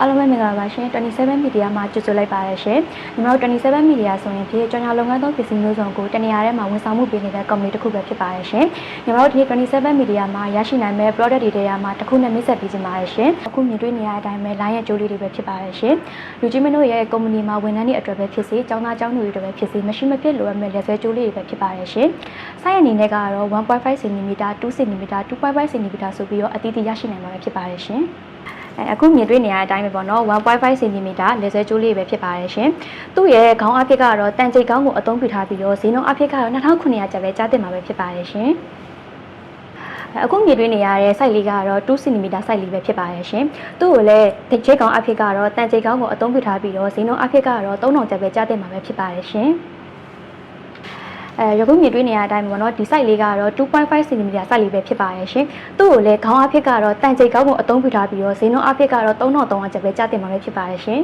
အားလုံးပဲမင်္ဂလာပါရှင်27 media မှာကြိုဆိုလိုက်ပါရရှင်ညီမတို့27 media ဆိုရင်ဖြည့်ကြောင်ညာလုပ်ငန်းသုံးပစ္စည်းမျိုးစုံကိုတနေရာထဲမှာဝန်ဆောင်မှုပေးနေတဲ့ company တစ်ခုပဲဖြစ်ပါရရှင်ညီမတို့ဒီ27 media မှာရရှိနိုင်မဲ့ product တွေထဲမှာတစ်ခုနဲ့မိတ်ဆက်ပေးခြင်းပါရရှင်အခုမြင်တွေ့နေရတဲ့အတိုင်းပဲ line ရဲ့ကြိုးလေးတွေပဲဖြစ်ပါရရှင်လူကြီးမင်းတို့ရဲ့ company မှာဝန်ထမ်းတွေအတွက်ပဲဖြစ်စေကျောင်းသားကျောင်းသူတွေအတွက်ပဲဖြစ်စေမရှိမဖြစ်လိုအပ်မဲ့လက်ဆွဲကြိုးလေးတွေပဲဖြစ်ပါရရှင်စိုက်ရအနေနဲ့ကတော့1.5 cm 2 cm 2.5 cm ဆိုပြီးတော့အသီးသီးရရှိနိုင်မှာပဲဖြစ်ပါရရှင် အဲအခုမြင်တွေ့နေရတဲ့အတိုင်းပဲပေါ့နော်1.5 cm လက်ဆွဲကြိုးလေးပဲဖြစ်ပါတယ်ရှင်။သူ့ရဲ့ခေါင်းအဖြစ်ကတော့တန်ကြိတ်ခေါင်းကိုအသုံးပြုထားပြီးတော့ဈေးနှုန်းအဖြစ်ကတော့2900ကျပ်ပဲကြားတင်မှာပဲဖြစ်ပါတယ်ရှင်။အခုမြင်တွေ့နေရတဲ့ site လေးကတော့2 cm site လေးပဲဖြစ်ပါတယ်ရှင်။သူ့ကိုလည်းဒီချိတ်ကောင်အဖြစ်ကတော့တန်ကြိတ်ခေါင်းကိုအသုံးပြုထားပြီးတော့ဈေးနှုန်းအဖြစ်ကတော့3000ကျပ်ပဲကြားတင်မှာပဲဖြစ်ပါတယ်ရှင်။ အဲရခုမြင်တွေ့နေရတဲ့အတိုင်းပေါ့နော်ဒီ site လေးကတော့2.5 cm site လေးပဲဖြစ်ပါရဲ့ရှင်သူ့ကိုလည်းခေါင်းအဖြစ်ကတော့တန်ကြိတ်ကောင်းကိုအသုံးပြုထားပြီးတော့ဈေးနှုန်းအဖြစ်ကတော့3300ကျပ်ပဲကြားတင်မှာပဲဖြစ်ပါရဲ့ရှင်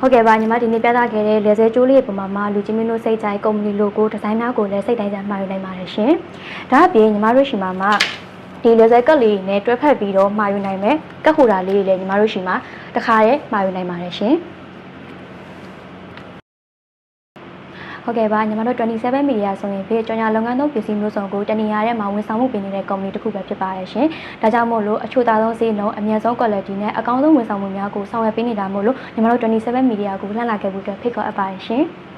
ဟုတ်ကဲ့ပါညီမဒီနေ့ပြသခဲ့တဲ့လေဆဲကျိုးလေးပုံမှာမှာလူချင်းမင်းတို့စိတ်ကြိုက်ကုမ္ပဏီ logo ဒီဇိုင်နာကိုလည်းစိတ်တိုင်းကြမှာယူနိုင်ပါတယ်ရှင်ဒါအပြင်ညီမတို့ရှိမှာမှာဒီလေဆဲကတ်လေးနဲ့တွဲဖက်ပြီးတော့မှာယူနိုင်မယ်ကတ်ဟိုတာလေးတွေလည်းညီမတို့ရှိမှာတခါရဲမှာယူနိုင်ပါတယ်ရှင် ဟုတ်ကဲ့ပါညီမတို့27 media ဆိုရင်ဖေးကြောင်ညာလုပ်ငန်းသုံးပစ္စည်းမျိုးစုံကိုတနေရာထဲမှာဝန်ဆောင်မှုပေးနေတဲ့ company တစ်ခုပဲဖြစ်ပါတယ်ရှင်။ဒါကြောင့်မို့လို့အချို့သားဆုံးဈေးနှုန်းအမြတ်ဆုံး quality နဲ့အကောင်းဆုံးဝန်ဆောင်မှုများကိုဆောင်ရွက်ပေးနေတာမို့လို့ညီမတို့27 media ကိုလှမ်းလာခဲ့ဖို့အတွက်ဖိတ်ခေါ်အပ်ပါတယ်ရှင်။